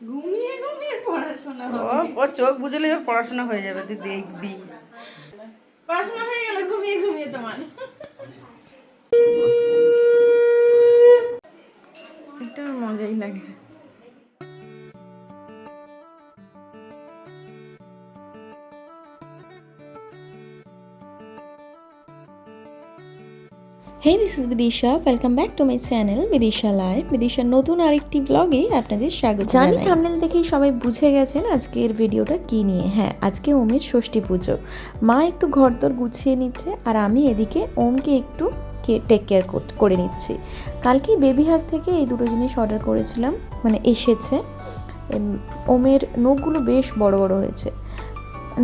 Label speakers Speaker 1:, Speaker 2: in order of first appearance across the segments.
Speaker 1: ঘুমিয়ে ঘুমিয়ে পড়াশোনা
Speaker 2: ও চোখ বুঝলে এবার পড়াশোনা হয়ে যাবে তুই দেখবি।
Speaker 1: পড়াশোনা হয়ে গেল ঘুমিয়ে ঘুমিয়ে তোমার। এটা মজাই লাগছে।
Speaker 3: Hey this is Bidisha welcome back to my channel Bidisha live বিদিশার নতুন আরেকটি ব্লগে আপনাদের স্বাগত জানি থামনেল দেখেই সবাই বুঝে গেছেন আজকের ভিডিওটা কি নিয়ে। হ্যাঁ আজকে ওমের ষষ্ঠী পুজো। মা একটু ঘরদর গুছিয়ে নিচ্ছে আর আমি এদিকে ওমকে একটু টেক কেয়ার করে নিচ্ছি। কালকেই বেবি হাগ থেকে এই দুটো জিনিস অর্ডার করেছিলাম মানে এসেছে। ওমের নখগুলো বেশ বড় বড় হয়েছে।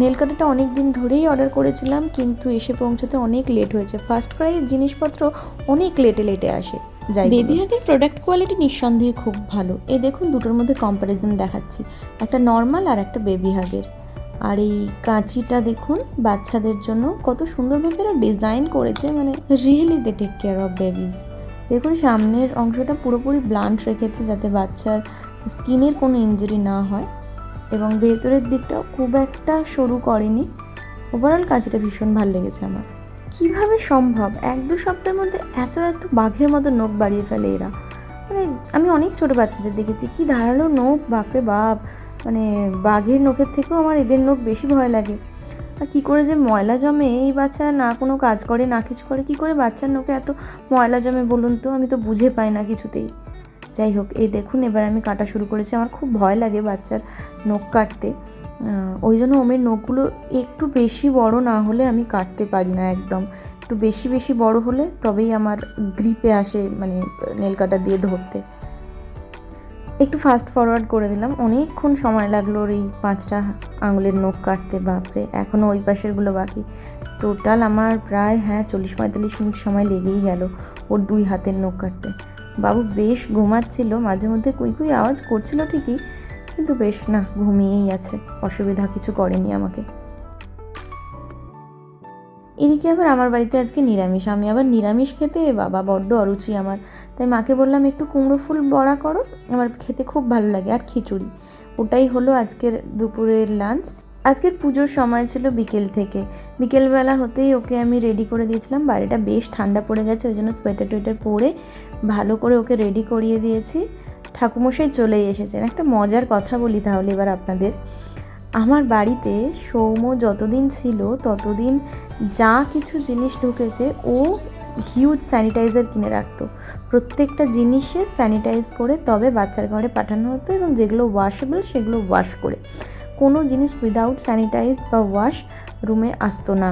Speaker 3: নেল কাটারটা অনেক দিন ধরেই অর্ডার করেছিলাম, কিন্তু এসে পৌঁছতে অনেক লেট হয়েছে। ফার্স্ট ক্রাইয়ের জিনিসপত্র অনেক লেটে লেটে আসে যাই বেবি হাগের প্রোডাক্ট কোয়ালিটি নিঃসন্দেহে খুব ভালো। এই দেখুন, দুটোর মধ্যে কম্প্যারিজন দেখাচ্ছি। একটা নর্মাল আর একটা বেবি হাগের আর এই কাঁচিটা দেখুন, বাচ্চাদের জন্য কত সুন্দরভাবে এরা ডিজাইন করেছে মানে really they take care of babies দেখুন, সামনের অংশটা পুরোপুরি ব্লান্ট রেখেছে যাতে বাচ্চার স্কিনের কোনো ইনজুরি না হয়। এবং ভেতরের দিকটাও খুব একটা সরু করেনি। ওভারঅল কাজটা ভীষণ ভালো লেগেছে আমার। কীভাবে সম্ভব? এক দু সপ্তাহের মধ্যে এত এত বাঘের মতো নখ বাড়িয়ে ফেলে এরা। মানে আমি অনেক ছোট বাচ্চাদের দেখেছি, কি ধারালো নখ, বাপরে বাপ। মানে বাঘের নখের থেকেও আমার এদের নখ বেশি ভয় লাগে। আর কী করে যে ময়লা জমে? এই বাচ্চা না কোনো কাজ করে, না কিছু করে, কি করে বাচ্চার নখে এত ময়লা জমে বলুন তো? আমি তো বুঝে পাই না কিছুতেই। যাই হোক, এই দেখুন, এবার আমি কাটা শুরু করেছি। আমার খুব ভয় লাগে বাচ্চার নখ কাটতে। ওই জন্য ওমের নখগুলো একটু বেশি বড় না হলে আমি কাটতে পারি না একদম। একটু বেশি বেশি বড় হলে তবেই আমার গ্রিপে আসে মানে নেল কাটা দিয়ে ধরতে। একটু ফাস্ট ফরওয়ার্ড করে দিলাম। অনেকক্ষণ সময় লাগল ওর এই পাঁচটা আঙুলের নখ কাটতে, বাপরে! এখনও ওই পাশেরগুলো বাকি। টোটাল আমার প্রায় হ্যাঁ চল্লিশ পঁয়তাল্লিশ মিনিট সময় লেগেই গেল ওর দুই হাতের নখ কাটতে। বাবু বেশ ঘুমাচ্ছিল, মাঝে মধ্যে কুই কুই আওয়াজ করছিল ঠিকই, কিন্তু বেশ না, ঘুমিয়েই আছে, অসুবিধা কিছু করেনি আমাকে। এদিকে আবার আমার বাড়িতে আজকে নিরামিষ, আমি আবার নিরামিষ খেতে বাবা বড্ড অরুচি আমার, তাই মাকে বললাম একটু কুমড়ো ফুল বড়া করো, আমার খেতে খুব ভালো লাগে, আর খিচুড়ি। ওটাই হলো আজকের দুপুরের লাঞ্চ আজকের পুজোর সময় ছিল বিকেল থেকে। বিকেলবেলা হতেই ওকে আমি রেডি করে দিয়েছিলাম। বাড়িটা বেশ ঠান্ডা পড়ে গেছে, ওই জন্য সোয়েটার টোয়েটার পরে ভালো করে ওকে রেডি করিয়ে দিয়েছি। ঠাকুমশাই চলেই এসেছেন। একটা মজার কথা বলি তাহলে এবার আপনাদের। আমার বাড়িতে সৌম যতদিন ছিল ততদিন যা কিছু জিনিস ঢুকেছে, ও হিউজ স্যানিটাইজার কিনে রাখতো। প্রত্যেকটা জিনিসে স্যানিটাইজ করে তবে বাচ্চার ঘরে পাঠানো হতো এবং যেগুলো ওয়াশেবল সেগুলো ওয়াশ করে। কোনো জিনিস উইদাউট স্যানিটাইজ বা ওয়াশ রুমে আসতো না।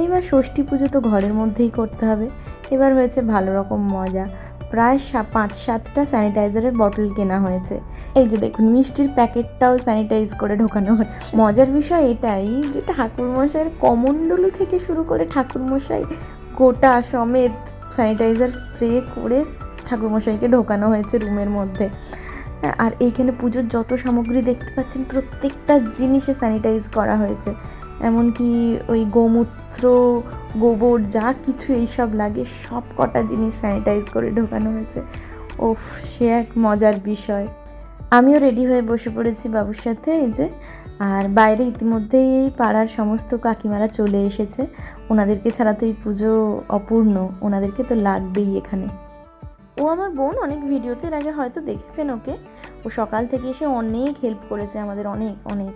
Speaker 3: এইবার ষষ্ঠী পুজো তো ঘরের মধ্যেই করতে হবে। এবার হয়েছে ভালো রকম মজা। প্রায় পাঁচ সাতটা স্যানিটাইজারের বটল কেনা হয়েছে। এই যে দেখুন, মিষ্টির প্যাকেটটাও স্যানিটাইজ করে ঢোকানো হচ্ছে। মজার বিষয় এটাই যে ঠাকুরমশাইয়ের কমণ্ডলু থেকে শুরু করে ঠাকুরমশাই গোটা সমেত স্যানিটাইজার স্প্রে করে ঠাকুরমশাইকে ঢোকানো হয়েছে রুমের মধ্যে। আর এইখানে পুজোর যত সামগ্রী দেখতে পাচ্ছেন, প্রত্যেকটা জিনিসে স্যানিটাইজ করা হয়েছে। এমনকি ওই গোমূত্র, গোবর, যা কিছু এইসব লাগে, সব কটা জিনিস স্যানিটাইজ করে ঢোকানো হয়েছে। ওফ, সে এক মজার বিষয়। আমিও রেডি হয়ে বসে পড়েছি বাবুর সাথে, এই যে। আর বাইরে ইতিমধ্যেই এই পাড়ার সমস্ত কাকিমারা চলে এসেছে। ওনাদেরকে ছাড়া তো এই পুজো অপূর্ণ, ওনাদেরকে তো লাগবেই এখানে। ও আমার বোন অনেক ভিডিওতে এর আগে হয়তো দেখেছেন ওকে। ও সকাল থেকে এসে অনেক হেল্প করেছে আমাদের, অনেক অনেক।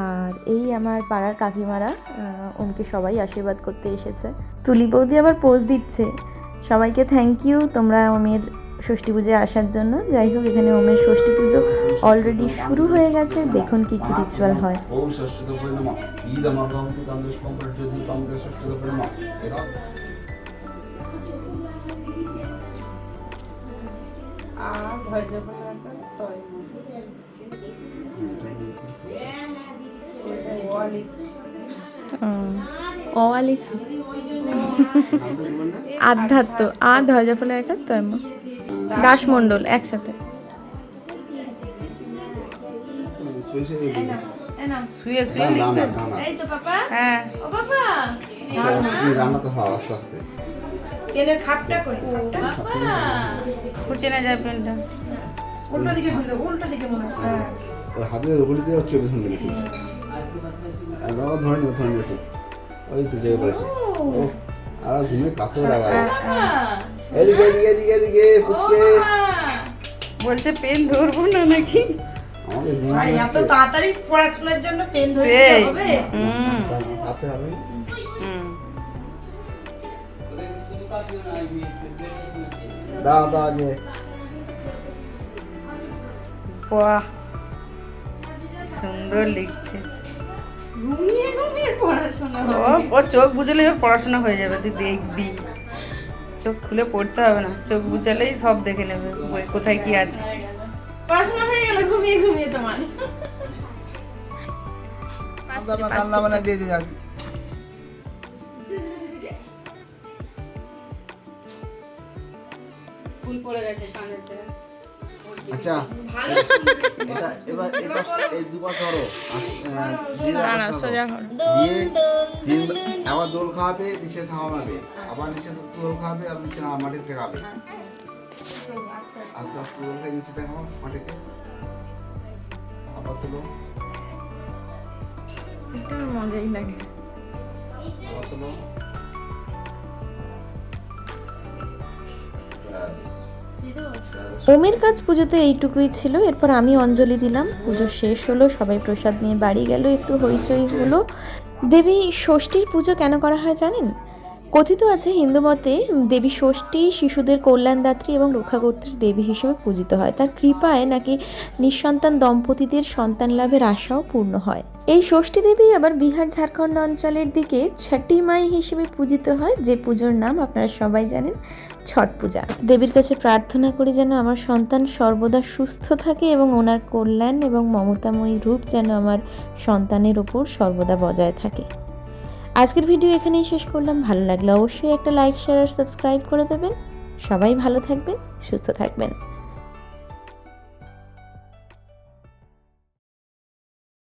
Speaker 3: আর এই আমার পাড়ার কাকিমারা ওমকে সবাই আশীর্বাদ করতে এসেছে। তুলি বৌদি আবার পোজ দিচ্ছে। সবাইকে থ্যাংক ইউ তোমরা ওমের ষষ্ঠী পুজোয় আসার জন্য। যাই হোক, এখানে ওমের ষষ্ঠী পুজো অলরেডি শুরু হয়ে গেছে। দেখুন কি কি রিচুয়াল হয়।
Speaker 4: 오 আধ্যাত্ম।
Speaker 1: আর ধৈর্য
Speaker 3: ফলে একটা তয় দাসমণ্ডল একসাথে।
Speaker 1: এই তো পাপা।
Speaker 2: হ্যাঁ।
Speaker 1: ও
Speaker 4: পাপা। রান্না তো আস্তে আস্তে।
Speaker 1: খাপটা কই?
Speaker 2: খুঁজে না যায় পেনটা
Speaker 1: উল্টো দিকে ঘুরে দাও, উল্টো দিকে মনে হয়। হ্যাঁ।
Speaker 4: হাতের ওগুলি দিয়ে চব্বিশ ঘণ্টা ঠিক একদম আবার ধরে নিও ধরে নিও ওই তো জায়গা পড়েছে। আর ঘুমে কাতর লাগা। এদিকে এদিকে এদিকে এদিকে পুচকে
Speaker 2: বলছে পেন ধরবো না নাকি?
Speaker 4: আমাকে
Speaker 1: এত তাড়াতাড়ি পড়াশোনার জন্য পেন ধরে
Speaker 2: সেই।
Speaker 1: হবে?
Speaker 2: হুম।
Speaker 4: কাতে হবে
Speaker 2: হুম।
Speaker 4: দাও দাও
Speaker 2: বাহ সুন্দর লিখছে।
Speaker 1: ঘুমিয়ে ঘুমিয়ে পড়াশোনা
Speaker 2: ও চোখ বুঝলে পড়াশোনা হয়ে যাবে তুই দেখবি। চোখ খুলে পড়তে হবে না চোখ বুঝালেই সব দেখে নেবে বই কোথায় কি আছে।
Speaker 1: পড়াশোনা হয়ে গেল ঘুমিয়ে ঘুমিয়ে তোমার।
Speaker 4: মানে দিয়ে
Speaker 2: ফুল পড়ে গেছে কানের
Speaker 4: আচ্ছা। এটা এবার এবার এই দুবার ধরো।
Speaker 2: সোজা
Speaker 4: দিয়ে তিন আবার দোল খাওয়াবে নিচে থামাবে আবার নিচে দোল খাওয়াবে আবার নিচে না মাটিতে খাবে আস্তে আস্তে দোল খাই নিচে দেখাবো মাটিতে। আবার তুলো।
Speaker 2: এটা মজাই লাগছে।
Speaker 4: আবার তুলো।
Speaker 3: ওমের কাজ পুজোতে এইটুকুই ছিল। এরপর আমি অঞ্জলি দিলাম। পুজো শেষ হলো, সবাই প্রসাদ নিয়ে বাড়ি গেল, একটু হইচই হলো। দেবী ষষ্ঠীর পুজো কেন করা হয় জানেন? কথিত আছে, হিন্দু মতে দেবী ষষ্ঠী শিশুদের কল্যাণদাত্রী এবং রক্ষাকর্ত্রীর দেবী হিসেবে পূজিত হয়। তার কৃপায় নাকি নিঃসন্তান দম্পতিদের সন্তান লাভের আশাও পূর্ণ হয়। এই ষষ্ঠী দেবী আবার বিহার, ঝাড়খণ্ড অঞ্চলের দিকে ছটি মাই হিসেবে পূজিত হয়, যে পুজোর নাম আপনারা সবাই জানেন, ছট পূজা। দেবীর কাছে প্রার্থনা করি যেন আমার সন্তান সর্বদা সুস্থ থাকে এবং ওনার কল্যাণ এবং মমতাময়ী রূপ যেন আমার সন্তানের ওপর সর্বদা বজায় থাকে। আজকের ভিডিও এখানেই শেষ করলাম। ভালো লাগলে অবশ্যই একটা লাইক শেয়ার আর সাবস্ক্রাইব করে দেবেন। সবাই ভালো থাকবেন, সুস্থ থাকবেন।